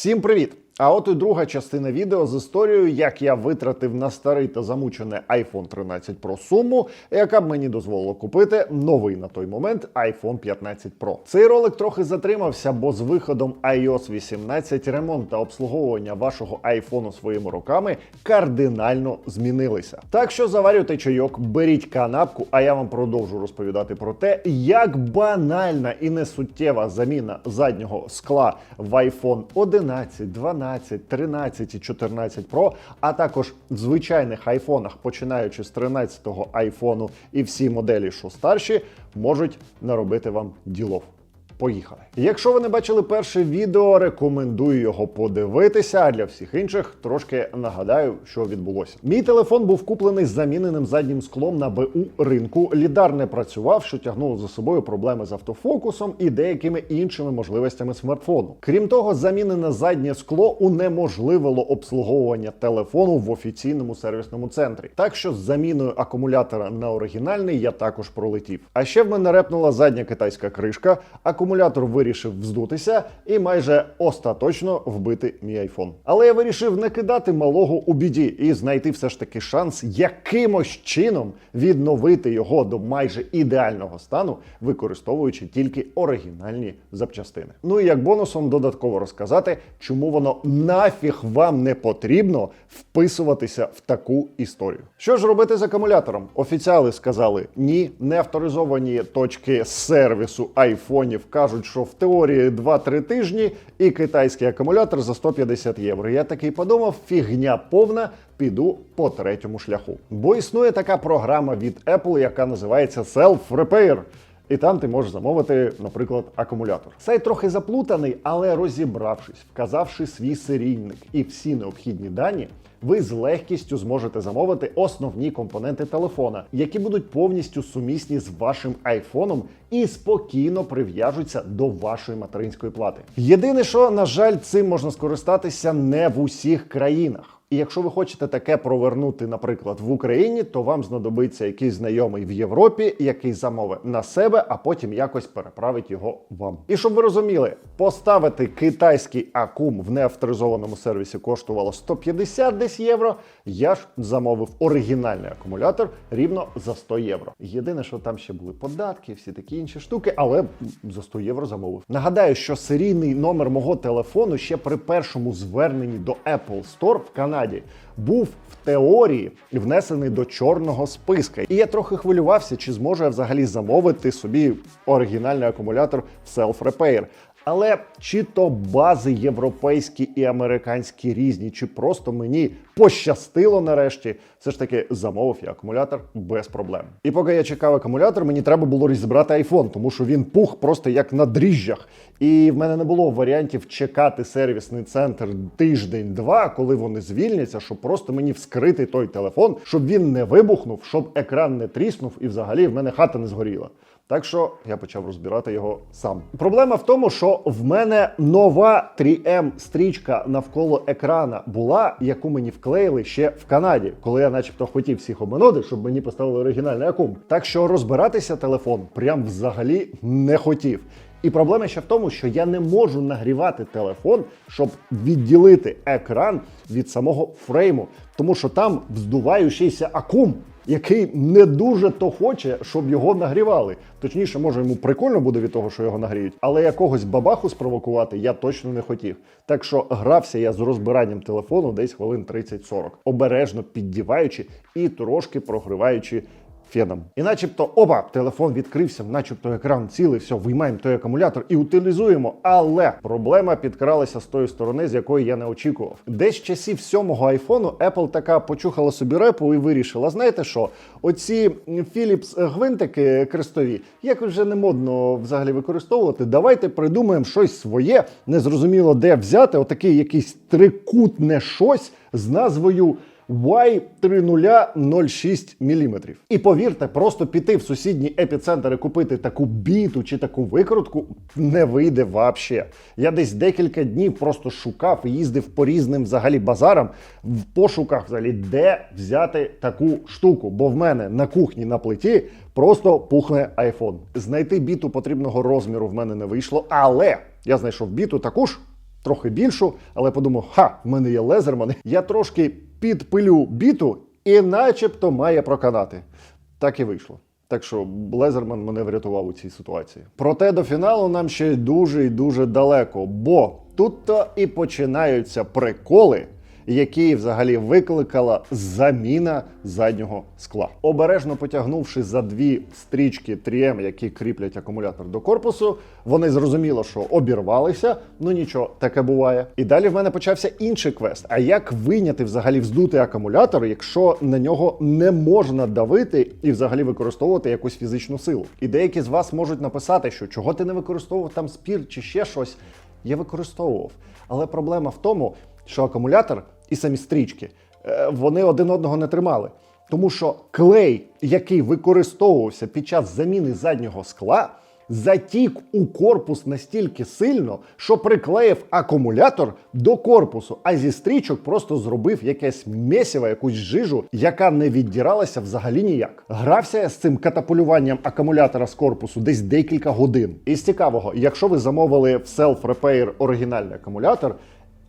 Всім привіт! А от і друга частина відео з історією, як я витратив на старий та замучений iPhone 13 Pro суму, яка б мені дозволила купити новий на той момент iPhone 15 Pro. Цей ролик трохи затримався, бо з виходом iOS 18 ремонт та обслуговування вашого iPhone своїми руками кардинально змінилися. Так що заварюйте чайок, беріть канапку, а я вам продовжу розповідати про те, як банальна і несуттєва заміна заднього скла в iPhone 11, 12, 13 і 14 Pro, а також в звичайних айфонах, починаючи з 13-го айфону і всі моделі, що старші, можуть наробити вам ділов. Поїхали. Якщо ви не бачили перше відео, рекомендую його подивитися. А для всіх інших трошки нагадаю, що відбулося. Мій телефон був куплений з заміненим заднім склом на БУ ринку. Лідар не працював, що тягнуло за собою проблеми з автофокусом і деякими іншими можливостями смартфону. Крім того, замінене заднє скло унеможливило обслуговування телефону в офіційному сервісному центрі. Так що з заміною акумулятора на оригінальний я також пролетів. А ще в мене репнула задня китайська кришка. Акумулятор вирішив вздутися і майже остаточно вбити мій айфон. Але я вирішив не кидати малого у біді і знайти все ж таки шанс якимось чином відновити його до майже ідеального стану, використовуючи тільки оригінальні запчастини. Ну і як бонусом додатково розказати, чому воно нафіг вам не потрібно вписуватися в таку історію. Що ж робити з акумулятором? Офіціали сказали ні, неавторизовані точки сервісу айфонів кажуть, що в теорії 2-3 тижні і китайський акумулятор за 150 євро. Я такий подумав, фігня повна. Піду по третьому шляху. Бо існує така програма від Apple, яка називається Self Repair. І там ти можеш замовити, наприклад, акумулятор. Сайт трохи заплутаний, але розібравшись, вказавши свій серійник і всі необхідні дані, ви з легкістю зможете замовити основні компоненти телефона, які будуть повністю сумісні з вашим айфоном і спокійно прив'яжуться до вашої материнської плати. Єдине, що на жаль, цим можна скористатися не в усіх країнах. І якщо ви хочете таке провернути, наприклад, в Україні, то вам знадобиться якийсь знайомий в Європі, який замовить на себе, а потім якось переправить його вам. І щоб ви розуміли, поставити китайський акум в неавторизованому сервісі коштувало 150 десь євро. Я ж замовив оригінальний акумулятор рівно за 100 євро. Єдине, що там ще були податки, всі такі інші штуки, але за 100 євро замовив. Нагадаю, що серійний номер мого телефону ще при першому зверненні до Apple Store в Канаді був в теорії внесений до чорного списка. І я трохи хвилювався, чи зможу я взагалі замовити собі оригінальний акумулятор в Self Repair. Але чи то бази європейські і американські різні, чи просто мені пощастило нарешті, все ж таки замовив я акумулятор без проблем. І поки я чекав акумулятор, мені треба було розібрати айфон, тому що він пух просто як на дріжджах. І в мене не було варіантів чекати сервісний центр тиждень-два, коли вони звільняться, щоб просто мені вскрити той телефон, щоб він не вибухнув, щоб екран не тріснув, і взагалі в мене хата не згоріла. Так що я почав розбирати його сам. Проблема в тому, що в мене нова 3M стрічка навколо екрана була, яку мені вклеїли ще в Канаді, коли я, начебто, хотів всіх обманути, щоб мені поставили оригінальний акум. Так що розбиратися телефон прям взагалі не хотів. І проблема ще в тому, що я не можу нагрівати телефон, щоб відділити екран від самого фрейму, тому що там вздуваючийся акум який не дуже то хоче, щоб його нагрівали. Точніше, може йому прикольно буде від того, що його нагріють, але якогось бабаху спровокувати я точно не хотів. Так що грався я з розбиранням телефону десь хвилин 30-40, обережно піддіваючи і трошки прогріваючи. Феном. І начебто, опа, телефон відкрився, начебто екран цілий, все, виймаємо той акумулятор і утилізуємо. Але проблема підкралася з тої сторони, з якої я не очікував. Десь часів сьомого айфону Apple така почухала собі репу і вирішила: знаєте що? Оці Philips гвинтики крестові, як вже не модно взагалі використовувати. Давайте придумаємо щось своє, незрозуміло де взяти. Отакий якийсь трикутне щось з назвою. Y3006 мм. І повірте, просто піти в сусідній епіцентр і купити таку біту чи таку викрутку не вийде вообще. Я десь декілька днів просто шукав і їздив по різним взагалі базарам в пошуках взагалі, де взяти таку штуку. Бо в мене на кухні на плиті просто пухне айфон. Знайти біту потрібного розміру в мене не вийшло, але я знайшов біту таку ж трохи більшу, але подумав, ха, в мене є лезерман. Я трошки підпилю біту і начебто має проканати. Так і вийшло. Так що Лезерман мене врятував у цій ситуації. Проте до фіналу нам ще дуже і дуже далеко, бо тут то і починаються приколи, які взагалі викликала заміна заднього скла. Обережно потягнувши за дві стрічки 3М, які кріплять акумулятор до корпусу, вони зрозуміло, що обірвалися. Ну нічого, таке буває. І далі в мене почався інший квест. А як виняти взагалі вздутий акумулятор, якщо на нього не можна давити і взагалі використовувати якусь фізичну силу? І деякі з вас можуть написати, що чого ти не використовував там спір чи ще щось. Я використовував. Але проблема в тому, що акумулятор і самі стрічки е, вони один одного не тримали. Тому що клей, який використовувався під час заміни заднього скла, затік у корпус настільки сильно, що приклеїв акумулятор до корпусу, а зі стрічок просто зробив якесь місіво, якусь жижу, яка не віддіралася взагалі ніяк. Грався я з цим катапулюванням акумулятора з корпусу десь декілька годин. І з цікавого, якщо ви замовили в Self Repair оригінальний акумулятор.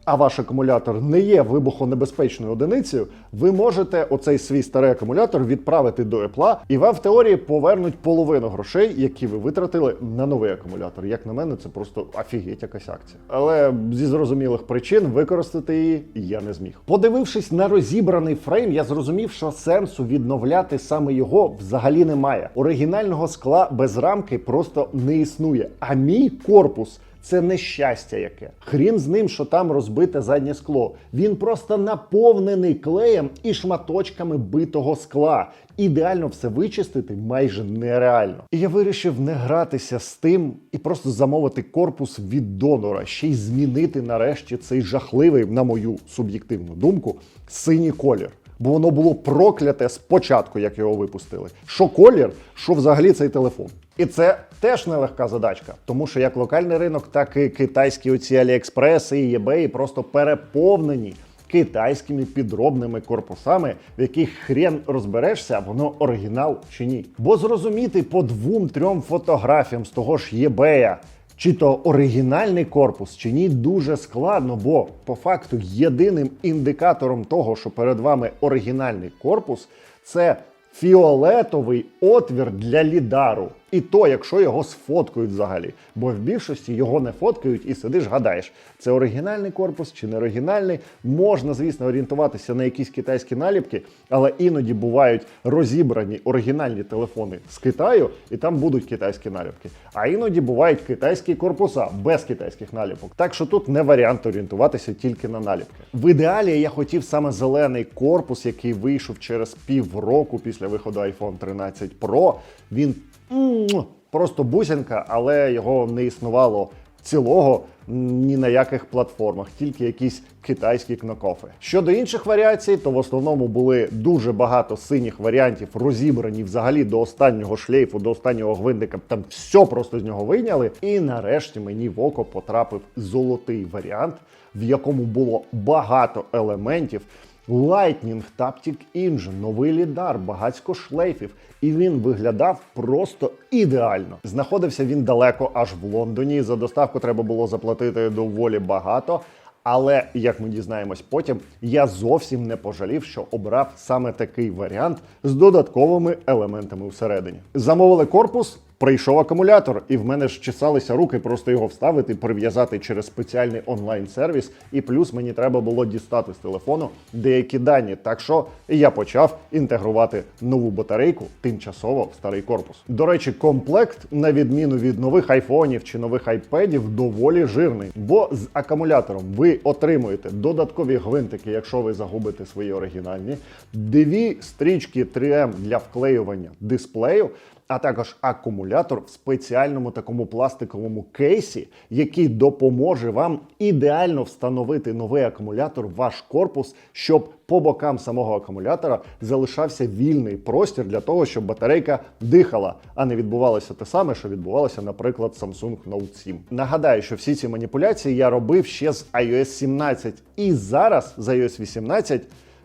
А ваш акумулятор не є вибухонебезпечною одиницею, ви можете оцей свій старий акумулятор відправити до Apple, і вам в теорії повернуть половину грошей, які ви витратили на новий акумулятор. Як на мене, це просто офігеть якась акція. Але зі зрозумілих причин використати її я не зміг. Подивившись на розібраний фрейм, я зрозумів, що сенсу відновляти саме його взагалі немає. Оригінального скла без рамки просто не існує. А мій корпус. Це нещастя яке. Хрін з ним, що там розбите заднє скло. Він просто наповнений клеєм і шматочками битого скла. Ідеально все вичистити майже нереально. І я вирішив не гратися з тим і просто замовити корпус від донора, ще й змінити нарешті цей жахливий, на мою суб'єктивну думку, синій колір. Бо воно було прокляте спочатку, як його випустили. Що колір, що взагалі цей телефон. І це теж нелегка задачка, тому що як локальний ринок, так і китайські оці Аліекспреси і eBay просто переповнені китайськими підробними корпусами, в яких хрен розберешся, воно оригінал чи ні. Бо зрозуміти по двом-трьом фотографіям з того ж eBay, чи то оригінальний корпус, чи ні, дуже складно, бо по факту єдиним індикатором того, що перед вами оригінальний корпус, це фіолетовий отвір для лідару. І то, якщо його сфоткають взагалі. Бо в більшості його не фоткають і сидиш, гадаєш, це оригінальний корпус чи не оригінальний. Можна, звісно, орієнтуватися на якісь китайські наліпки, але іноді бувають розібрані оригінальні телефони з Китаю, і там будуть китайські наліпки. А іноді бувають китайські корпуса без китайських наліпок. Так що тут не варіант орієнтуватися тільки на наліпки. В ідеалі я хотів саме зелений корпус, який вийшов через півроку після виходу iPhone 13 Pro. Він просто бусинка, але його не існувало цілого ні на яких платформах, тільки якісь китайські кнокофи. Щодо інших варіацій, то в основному були дуже багато синіх варіантів, розібрані взагалі до останнього шлейфу, до останнього гвинтика. Там все просто з нього вийняли. І нарешті мені в око потрапив золотий варіант, в якому було багато елементів. Lightning Taptic Engine, новий лідар, багатько шлейфів, і він виглядав просто ідеально. Знаходився він далеко, аж в Лондоні. За доставку треба було заплатити доволі багато. Але як ми дізнаємось потім, я зовсім не пожалів, що обрав саме такий варіант з додатковими елементами всередині. Замовили корпус. Прийшов акумулятор, і в мене ж чесалися руки просто його вставити, прив'язати через спеціальний онлайн-сервіс. І плюс мені треба було дістати з телефону деякі дані. Так що я почав інтегрувати нову батарейку тимчасово в старий корпус. До речі, комплект, на відміну від нових айфонів чи нових айпедів, доволі жирний. Бо з акумулятором ви отримуєте додаткові гвинтики, якщо ви загубите свої оригінальні, дві стрічки 3М для вклеювання дисплею а також акумулятор в спеціальному такому пластиковому кейсі, який допоможе вам ідеально встановити новий акумулятор в ваш корпус, щоб по бокам самого акумулятора залишався вільний простір для того, щоб батарейка дихала, а не відбувалося те саме, що відбувалося, наприклад, Samsung Note 7. Нагадаю, що всі ці маніпуляції я робив ще з iOS 17, і зараз з iOS 18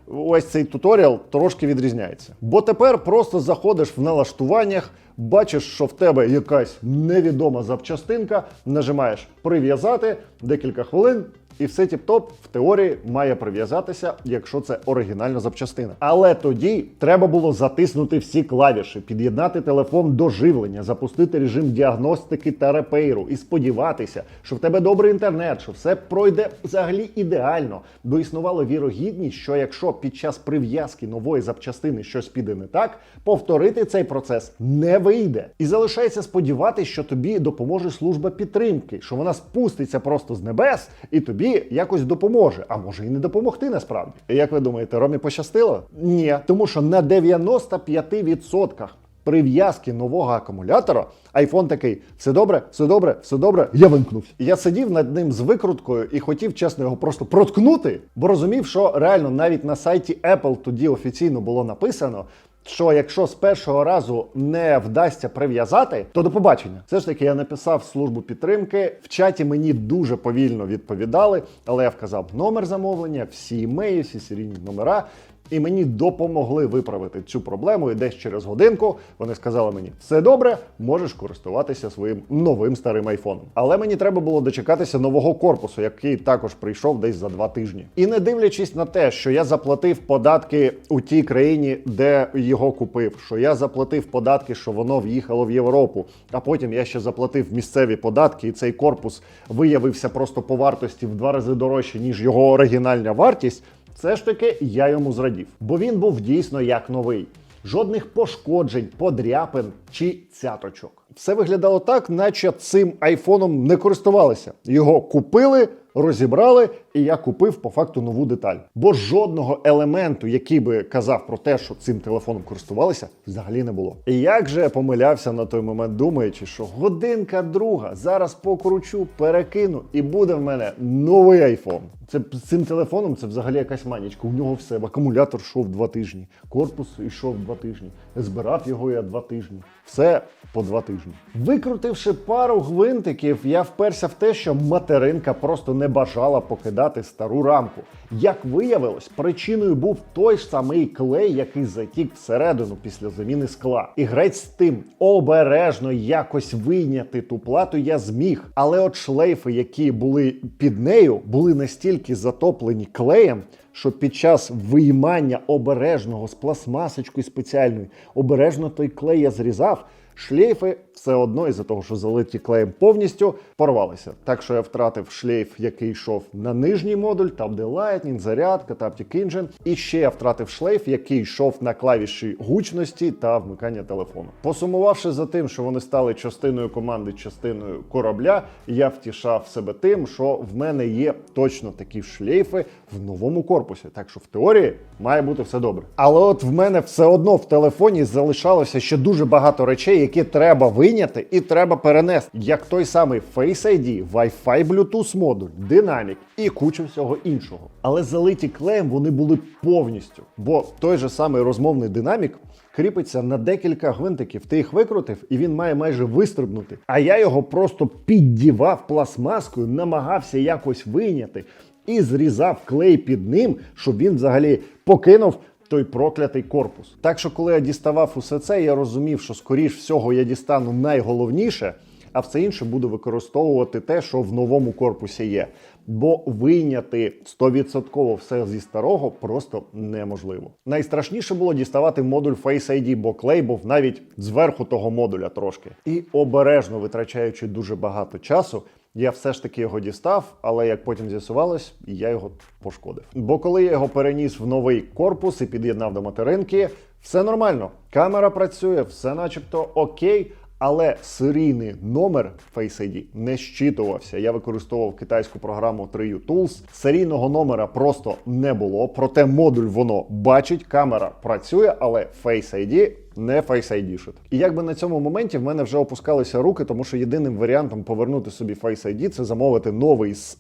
ось цей туторіал трошки відрізняється. Бо тепер просто заходиш в налаштуваннях, бачиш, що в тебе якась невідома запчастинка, нажимаєш прив'язати декілька хвилин. І все тіп-топ в теорії має прив'язатися, якщо це оригінальна запчастина. Але тоді треба було затиснути всі клавіші, під'єднати телефон до живлення, запустити режим діагностики та репейру і сподіватися, що в тебе добрий інтернет, що все пройде взагалі ідеально. Бо існувала вірогідність, що якщо під час прив'язки нової запчастини щось піде не так, повторити цей процес не вийде. І залишається сподіватися, що тобі допоможе служба підтримки, що вона спуститься просто з небес і тобі якось допоможе. А може і не допомогти насправді. Як ви думаєте, Ромі пощастило? Ні, тому що на 95% прив'язки нового акумулятора айфон такий: все добре, все добре, все добре. Я вимкнувся. Я сидів над ним з викруткою і хотів чесно його просто проткнути, бо розумів, що реально навіть на сайті Apple тоді офіційно було написано. Що якщо з першого разу не вдасться прив'язати, то до побачення. Все ж таки я написав службу підтримки. В чаті мені дуже повільно відповідали, але я вказав номер замовлення, всі імеї, всі серійні номера. І мені допомогли виправити цю проблему. І десь через годинку вони сказали мені: все добре, можеш користуватися своїм новим старим айфоном. Але мені треба було дочекатися нового корпусу, який також прийшов десь за два тижні. І не дивлячись на те, що я заплатив податки у тій країні, де його купив, що я заплатив податки, що воно в'їхало в Європу. А потім я ще заплатив місцеві податки, і цей корпус виявився просто по вартості в два рази дорожче, ніж його оригінальна вартість. Все ж таки я йому зрадів, бо він був дійсно як новий. Жодних пошкоджень, подряпин чи цяточок. Все виглядало так, наче цим айфоном не користувалися. Його купили, розібрали, і я купив по факту нову деталь. Бо жодного елементу, який би казав про те, що цим телефоном користувалися, взагалі не було. І як же я помилявся на той момент, думаючи, що годинка друга зараз покручу, перекину, і буде в мене новий айфон. Це з цим телефоном це взагалі якась манічка. У нього все. Акумулятор йшов два тижні, корпус йшов два тижні. Збирав його я два тижні. Все по два тижні. Викрутивши пару гвинтиків, я вперся в те, що материнка просто не бажала покидати стару рамку. Як виявилось, причиною був той ж самий клей, який затік всередину після заміни скла. І грець з тим обережно якось вийняти ту плату я зміг. Але от шлейфи, які були під нею, були настільки затоплені клеєм. Що під час виймання обережного з пластмасочкою спеціальною, обережно той клей я зрізав, шлейфи все одно із-за того, що залиті клеєм повністю порвалися. Так що я втратив шлейф, який йшов на нижній модуль, там де Lightning, зарядка, Taptic Engine. І ще я втратив шлейф, який йшов на клавіші гучності та вмикання телефону. Посумувавши за тим, що вони стали частиною команди, частиною корабля, я втішав себе тим, що в мене є точно такі шлейфи в новому корпусі. Так що в теорії має бути все добре. Але от в мене все одно в телефоні залишалося ще дуже багато речей, які треба вийняти і треба перенести, як той самий Face ID, Wi-Fi Bluetooth модуль, динамік і куча всього іншого. Але залиті клеєм вони були повністю, бо той же самий розмовний динамік. Кріпиться на декілька гвинтиків. Ти їх викрутив, і він має майже вистрибнути. А я його просто піддівав пластмаскою, намагався якось вийняти і зрізав клей під ним, щоб він взагалі покинув той проклятий корпус. Так що, коли я діставав усе це, я розумів, що скоріш всього я дістану найголовніше, а все інше буду використовувати те, що в новому корпусі є. Бо вийняти 100% все зі старого просто неможливо. Найстрашніше було діставати модуль Face ID, бо клей був навіть зверху того модуля трошки. І обережно витрачаючи дуже багато часу. Я все ж таки його дістав, але як потім з'ясувалось, я його пошкодив. Бо коли я його переніс в новий корпус і під'єднав до материнки, все нормально. Камера працює, все начебто окей. Але серійний номер Face ID не щитувався. Я використовував китайську програму 3U Tools. Серійного номера просто не було. Проте модуль воно бачить, камера працює, але Face ID не Face ID шит. І якби на цьому моменті в мене вже опускалися руки, тому що єдиним варіантом повернути собі Face ID це замовити новий з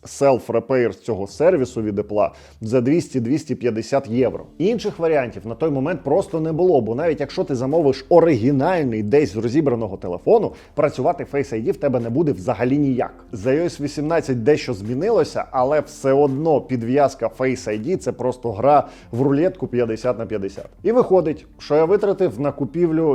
цього сервісу від Apple за 200-250 євро. Інших варіантів на той момент просто не було. Бо навіть якщо ти замовиш оригінальний десь з розібраного телефону, працювати Face ID в тебе не буде взагалі ніяк. За iOS 18 дещо змінилося, але все одно підв'язка Face ID це просто гра в рулетку 50 на 50. І виходить, що я витратив на купівлю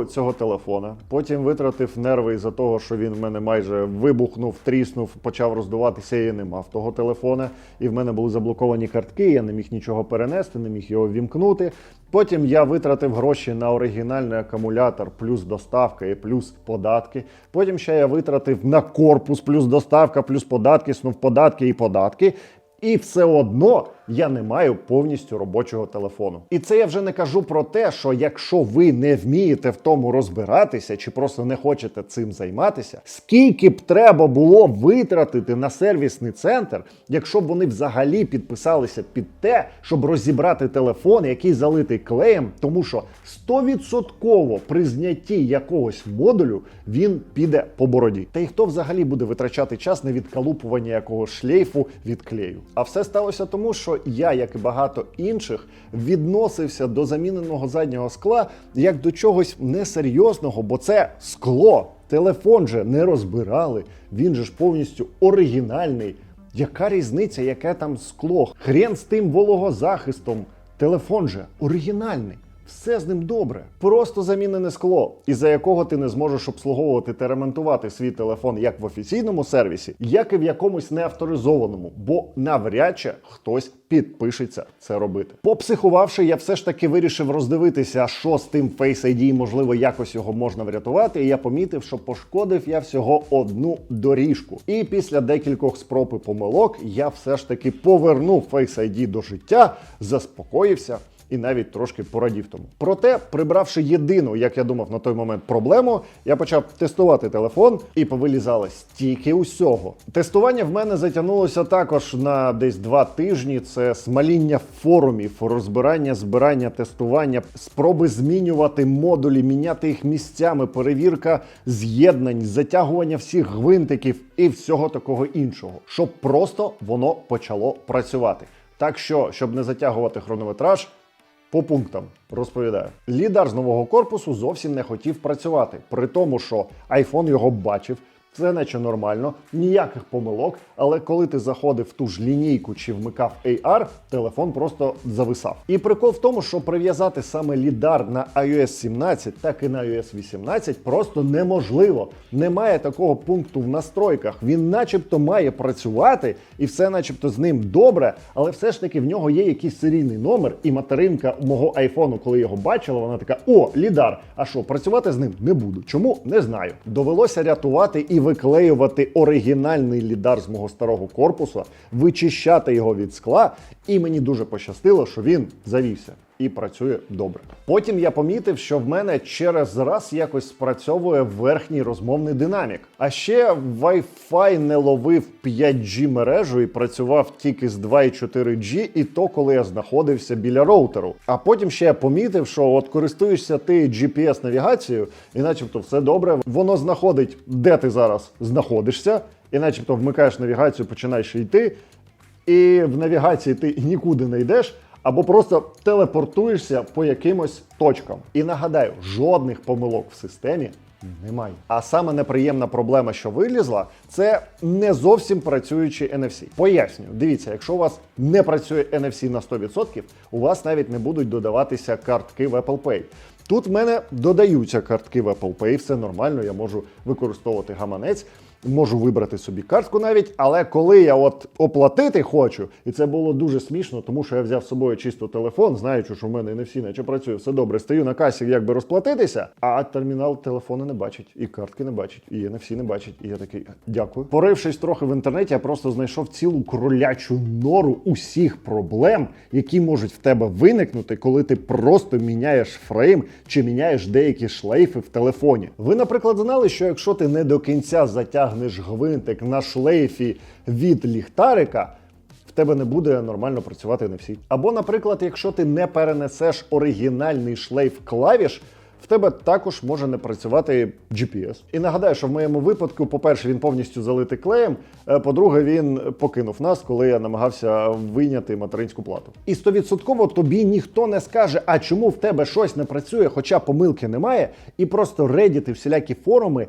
цього телефона. Потім витратив нерви із-за того, що він в мене майже вибухнув, тріснув, почав роздуватися. Я не мав того телефона. І в мене були заблоковані картки. Я не міг нічого перенести, не міг його вімкнути. Потім я витратив гроші на оригінальний акумулятор, плюс доставка і плюс податки. Потім ще я витратив на корпус, плюс доставка, плюс податки, снув податки і податки. І все одно я не маю повністю робочого телефону. І це я вже не кажу про те, що якщо ви не вмієте в тому розбиратися чи просто не хочете цим займатися, скільки б треба було витратити на сервісний центр, якщо б вони взагалі підписалися під те, щоб розібрати телефон, який залитий клеєм, тому що 100% при знятті якогось модулю він піде по бороді. Та й хто взагалі буде витрачати час на відкалупування якогось шлейфу від клею? А все сталося тому, що я, як і багато інших, відносився до заміненого заднього скла як до чогось несерйозного, бо це скло. Телефон же не розбирали, він же ж повністю оригінальний. Яка різниця, яке там скло? Хрен з тим вологозахистом. Телефон же оригінальний. Все з ним добре. Просто замінене скло, із-за якого ти не зможеш обслуговувати та ремонтувати свій телефон як в офіційному сервісі, як і в якомусь неавторизованому, бо навряд чи хтось підпишеться це робити. Попсихувавши, я все ж таки вирішив роздивитися, що з тим Face ID, можливо, якось його можна врятувати. І я помітив, що пошкодив я всього одну доріжку. І після декількох спроб і помилок я все ж таки повернув Face ID до життя, заспокоївся і навіть трошки порадів тому. Проте, прибравши єдину, як я думав на той момент, проблему, я почав тестувати телефон і повилізало стільки усього. Тестування в мене затягнулося також на десь два тижні. Це смаління форумів, розбирання, збирання, тестування, спроби змінювати модулі, міняти їх місцями, перевірка з'єднань, затягування всіх гвинтиків і всього такого іншого, щоб просто воно почало працювати. Так що, щоб не затягувати хронометраж, по пунктам розповідаю. Лідар з нового корпусу зовсім не хотів працювати, при тому, що iPhone його бачив. Це наче нормально, ніяких помилок. Але коли ти заходив в ту ж лінійку чи вмикав AR, телефон просто зависав. І прикол в тому, що прив'язати саме лідар на iOS 17, так і на iOS 18 просто неможливо. Немає такого пункту в настройках. Він, начебто, має працювати, і все, начебто, з ним добре, але все ж таки в нього є якийсь серійний номер, і материнка мого айфону, коли його бачила, вона така: О, лідар! А що, працювати з ним не буду. Чому не знаю. Довелося рятувати і виклеювати оригінальний лідар з мого старого корпусу, вичищати його від скла, і мені дуже пощастило, що він завівся. І працює добре. Потім я помітив, що в мене через раз якось спрацьовує верхній розмовний динамік. А ще Wi-Fi не ловив 5G мережу і працював тільки з 2,4G, і то коли я знаходився біля роутеру. А потім ще я помітив, що от користуєшся ти GPS-навігацією, і начебто все добре, воно знаходить, де ти зараз знаходишся, і начебто вмикаєш навігацію, починаєш йти, і в навігації ти нікуди не йдеш. Або просто телепортуєшся по якимось точкам. І нагадаю, жодних помилок в системі немає. А саме неприємна проблема, що вилізла, це не зовсім працюючий NFC. Пояснюю, дивіться, якщо у вас не працює NFC на 100%, у вас навіть не будуть додаватися картки в Apple Pay. Тут в мене додаються картки в Apple Pay, все нормально, я можу використовувати гаманець. Можу вибрати собі картку навіть, але коли я от оплатити хочу, і це було дуже смішно, тому що я взяв з собою чисто телефон, знаючи, що в мене не всі наче працює, все добре. Стою на касі, як би розплатитися, а термінал телефону не бачить, і картки не бачить, і NFC не бачить. І я такий дякую. Порившись трохи в інтернеті, я просто знайшов цілу кролячу нору усіх проблем, які можуть в тебе виникнути, коли ти просто міняєш фрейм чи міняєш деякі шлейфи в телефоні. Ви, наприклад, знали, що якщо ти не до кінця затягнеш гвинтик на шлейфі від ліхтарика. В тебе не буде нормально працювати NFC. Або, наприклад, якщо ти не перенесеш оригінальний шлейф клавіш, в тебе також може не працювати GPS. І нагадаю, що в моєму випадку, по-перше, він повністю залитий клеєм. е, По-друге, він покинув нас, коли я намагався вийняти материнську плату. І стовідсотково тобі ніхто не скаже, а чому в тебе щось не працює, хоча помилки немає, і просто редіти всілякі форуми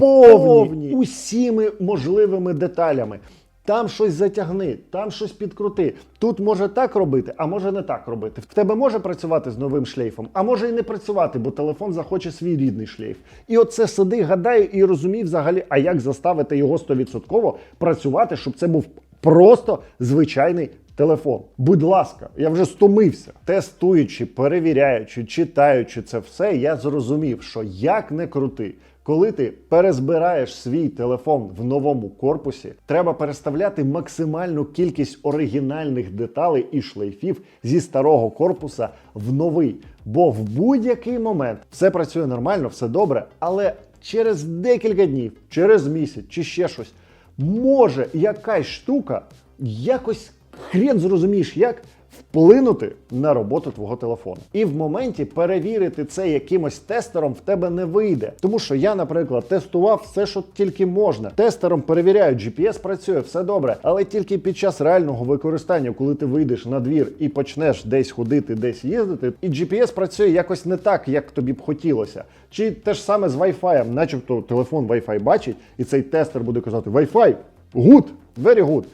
повні, усіми можливими деталями. Там щось затягни, там щось підкрути. Тут може так робити, а може не так робити. В тебе може працювати з новим шлейфом, а може і не працювати, бо телефон захоче свій рідний шлейф. І оце сиди, гадаю і розумій взагалі, а як заставити його 100% працювати, щоб це був просто звичайний телефон. Будь ласка, я вже стомився. Тестуючи, перевіряючи, читаючи це все, я зрозумів, що як не крути. Коли ти перезбираєш свій телефон в новому корпусі, треба переставляти максимальну кількість оригінальних деталей і шлейфів зі старого корпуса в новий. Бо в будь-який момент все працює нормально, все добре, але через декілька днів, через місяць чи ще щось, може якась штука якось хрен зрозумієш, як вплинути на роботу твого телефону. І в моменті перевірити це якимось тестером в тебе не вийде. Тому що я, наприклад, тестував все, що тільки можна. Тестером перевіряю, GPS працює, все добре. Але тільки під час реального використання, коли ти вийдеш на двір і почнеш десь ходити, десь їздити, і GPS працює якось не так, як тобі б хотілося. Чи те ж саме з Wi-Fi, начебто телефон Wi-Fi бачить, і цей тестер буде казати Wi-Fi, good, very good.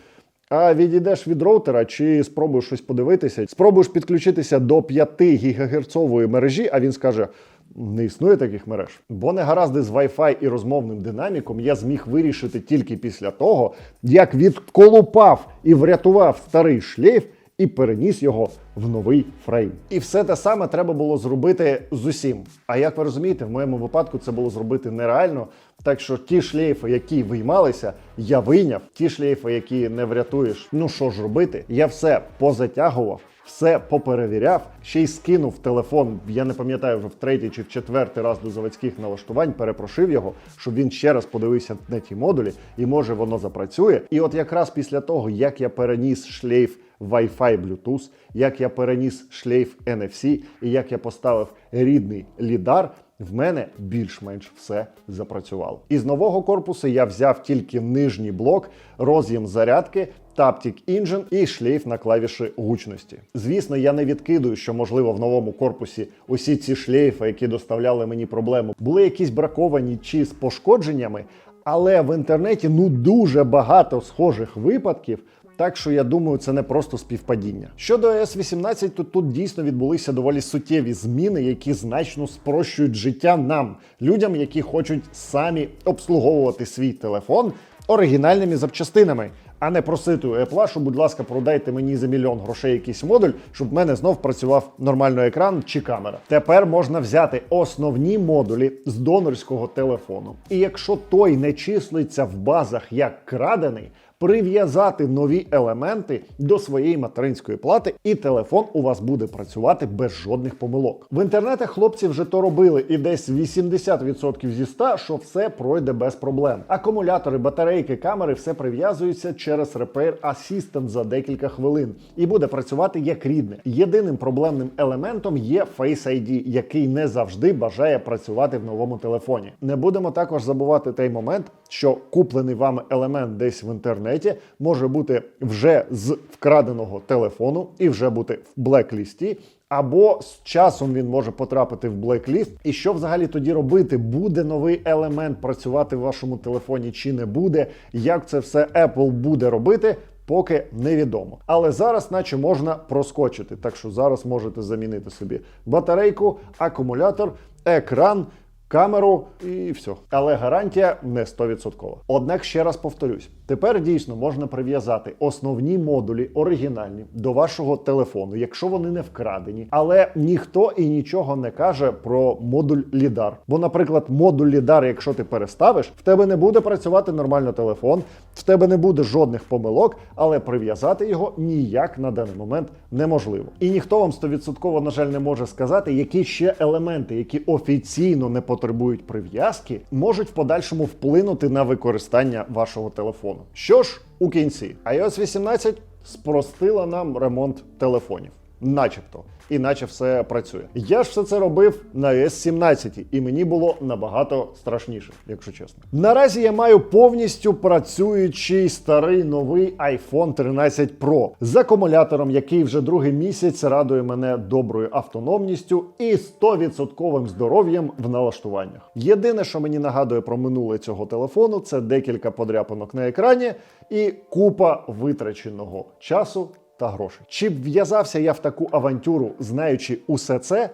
А відійдеш від роутера чи спробуєш щось подивитися, спробуєш підключитися до 5 гігагерцової мережі, а він скаже. Не існує таких мереж, бо негаразди з Wi-Fi і розмовним динаміком я зміг вирішити тільки після того, як відколупав і врятував старий шлейф і переніс його в новий фрейм. І все те саме треба було зробити з усім. А як ви розумієте, в моєму випадку це було зробити нереально. Так що ті шлейфи, які виймалися, я вийняв. Ті шлейфи, які не врятуєш, ну що ж робити, я все позатягував. Все поперевіряв, ще й скинув телефон. Я не пам'ятаю вже в третій чи в четвертий раз до заводських налаштувань, перепрошив його, щоб він ще раз подивився на ті модулі, і може воно запрацює. І от якраз після того, як я переніс шлейф Wi-Fi Bluetooth, як я переніс шлейф NFC і як я поставив рідний лідар. В мене більш-менш все запрацювало. Із нового корпусу я взяв тільки нижній блок, роз'єм зарядки, Taptic Engine і шлейф на клавіші гучності. Звісно, я не відкидую, що можливо в новому корпусі усі ці шлейфи, які доставляли мені проблему, були якісь браковані чи з пошкодженнями. Але в інтернеті ну дуже багато схожих випадків. Так що я думаю, це не просто співпадіння. Щодо iOS 18, то тут дійсно відбулися доволі суттєві зміни, які значно спрощують життя нам, людям, які хочуть самі обслуговувати свій телефон оригінальними запчастинами, а не просити у Apple, що, будь ласка, продайте мені за мільйон грошей якийсь модуль, щоб в мене знов працював нормально екран чи камера. Тепер можна взяти основні модулі з донорського телефону. І якщо той не числиться в базах як крадений, прив'язати нові елементи до своєї материнської плати, і телефон у вас буде працювати без жодних помилок. В інтернетах хлопці вже то робили, і десь 80% зі 100, що все пройде без проблем. Акумулятори, батарейки, камери все прив'язуються через Repair Assistant за декілька хвилин і буде працювати як рідне. Єдиним проблемним елементом є Face ID, який не завжди бажає працювати в новому телефоні. Не будемо також забувати той момент, що куплений вами елемент десь в інтернеті може бути вже з вкраденого телефону і вже бути в блеклісті. Або з часом він може потрапити в блекліст. І що взагалі тоді робити? Буде новий елемент працювати в вашому телефоні чи не буде? Як це все Apple буде робити? Поки невідомо. Але зараз, наче можна проскочити. Так що зараз можете замінити собі батарейку, акумулятор, екран. Камеру і все. Але гарантія не 100%. Однак ще раз повторюсь: тепер дійсно можна прив'язати основні модулі оригінальні до вашого телефону, якщо вони не вкрадені. Але ніхто і нічого не каже про модуль лідар. Бо, наприклад, модуль лідар, якщо ти переставиш, в тебе не буде працювати нормально телефон, в тебе не буде жодних помилок, але прив'язати його ніяк на даний момент неможливо. І ніхто вам 100% на жаль не може сказати, які ще елементи, які офіційно не потребують прив'язки, можуть в подальшому вплинути на використання вашого телефону. Що ж, у кінці iOS 18 спростила нам ремонт телефонів. Начебто, іначе все працює. Я ж все це робив на S17, і мені було набагато страшніше, якщо чесно. Наразі я маю повністю працюючий старий новий iPhone 13 Pro з акумулятором, який вже другий місяць радує мене доброю автономністю і 100% здоров'ям в налаштуваннях. Єдине, що мені нагадує про минуле цього телефону, це декілька подряпинок на екрані і купа витраченого часу та грошей. Чи б в'язався я в таку авантюру, знаючи усе це?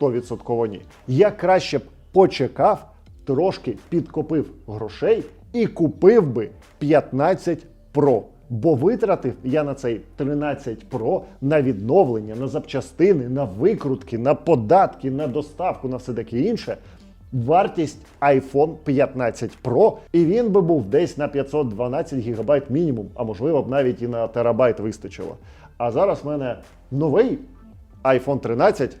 100% ні. Я краще б почекав, трошки підкопив грошей і купив би 15 Pro. Бо витратив я на цей 13 Pro на відновлення, на запчастини, на викрутки, на податки, на доставку, на все таке інше. Вартість iPhone 15 Pro, і він би був десь на 512 гігабайт мінімум, а можливо б навіть і на терабайт вистачило. А зараз в мене новий iPhone 13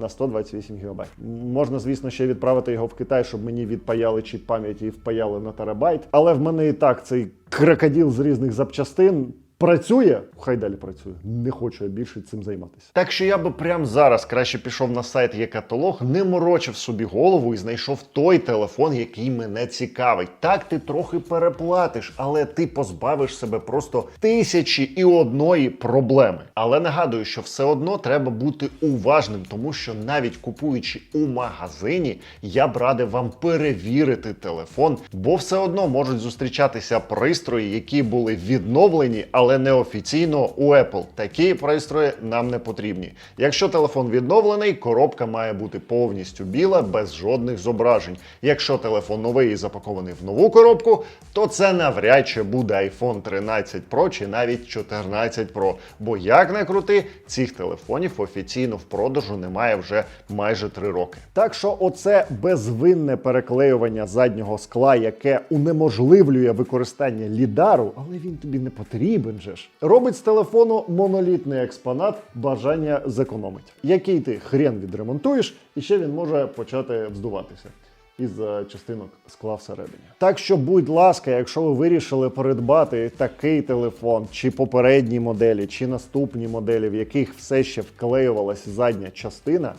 на 128 гігабайт. Можна, звісно, ще відправити його в Китай, щоб мені відпаяли чіп пам'яті і впаяли на терабайт. Але в мене і так цей крокодил з різних запчастин. Працює, хай далі працює. Не хочу я більше цим займатися. Так що я би прямо зараз краще пішов на сайт є каталог, не морочив собі голову і знайшов той телефон, який мене цікавить. Так ти трохи переплатиш, але ти позбавиш себе просто тисячі і одної проблеми. Але нагадую, що все одно треба бути уважним, тому що навіть купуючи у магазині, я б радив вам перевірити телефон, бо все одно можуть зустрічатися пристрої, які були відновлені, але неофіційно у Apple. Такі пристрої нам не потрібні. Якщо телефон відновлений, коробка має бути повністю біла, без жодних зображень. Якщо телефон новий і запакований в нову коробку, то це навряд чи буде iPhone 13 Pro чи навіть 14 Pro. Бо як не крути, цих телефонів офіційно в продажу немає вже майже 3 роки. Так що, оце безвинне переклеювання заднього скла, яке унеможливлює використання лідару, але він тобі не потрібен же ж. Робить з телефону монолітний експонат бажання зекономити, який ти хрен відремонтуєш, і ще він може почати вздуватися. Із е, частинок скла всередині. Так що, будь ласка, якщо ви вирішили придбати такий телефон, чи попередні моделі, чи наступні моделі, в яких все ще вклеювалася задня частина,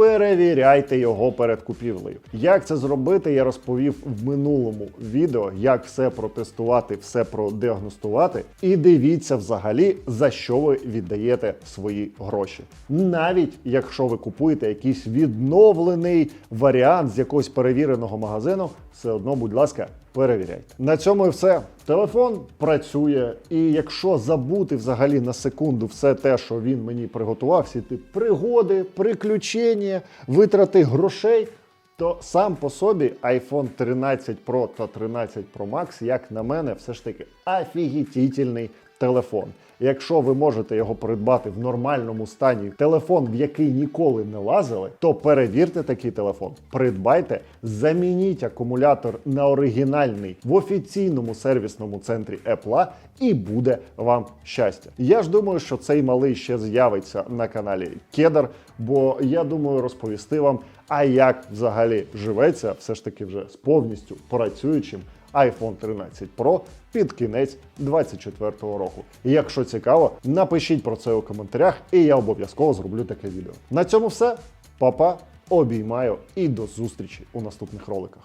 перевіряйте його перед купівлею. Як це зробити, я розповів в минулому відео, як все протестувати, все продіагностувати. І дивіться взагалі, за що ви віддаєте свої гроші. Навіть якщо ви купуєте якийсь відновлений варіант з якогось перевіреного магазину, все одно, будь ласка, перевіряйте. На цьому і все. Телефон працює, і якщо забути взагалі на секунду все те, що він мені приготував, всі ті пригоди, приключення, витрати грошей, то сам по собі iPhone 13 Pro та 13 Pro Max, як на мене, все ж таки офігітітельний телефон. Якщо ви можете його придбати в нормальному стані, телефон, в який ніколи не лазили, то перевірте такий телефон, придбайте, замініть акумулятор на оригінальний в офіційному сервісному центрі Apple і буде вам щастя. Я ж думаю, що цей малий ще з'явиться на каналі Кедр, бо я думаю розповісти вам, а як взагалі живеться, все ж таки вже з повністю працюючим iPhone 13 Pro під кінець 2024 року. Якщо цікаво, напишіть про це у коментарях, і я обов'язково зроблю таке відео. На цьому все. Па-па, обіймаю і до зустрічі у наступних роликах.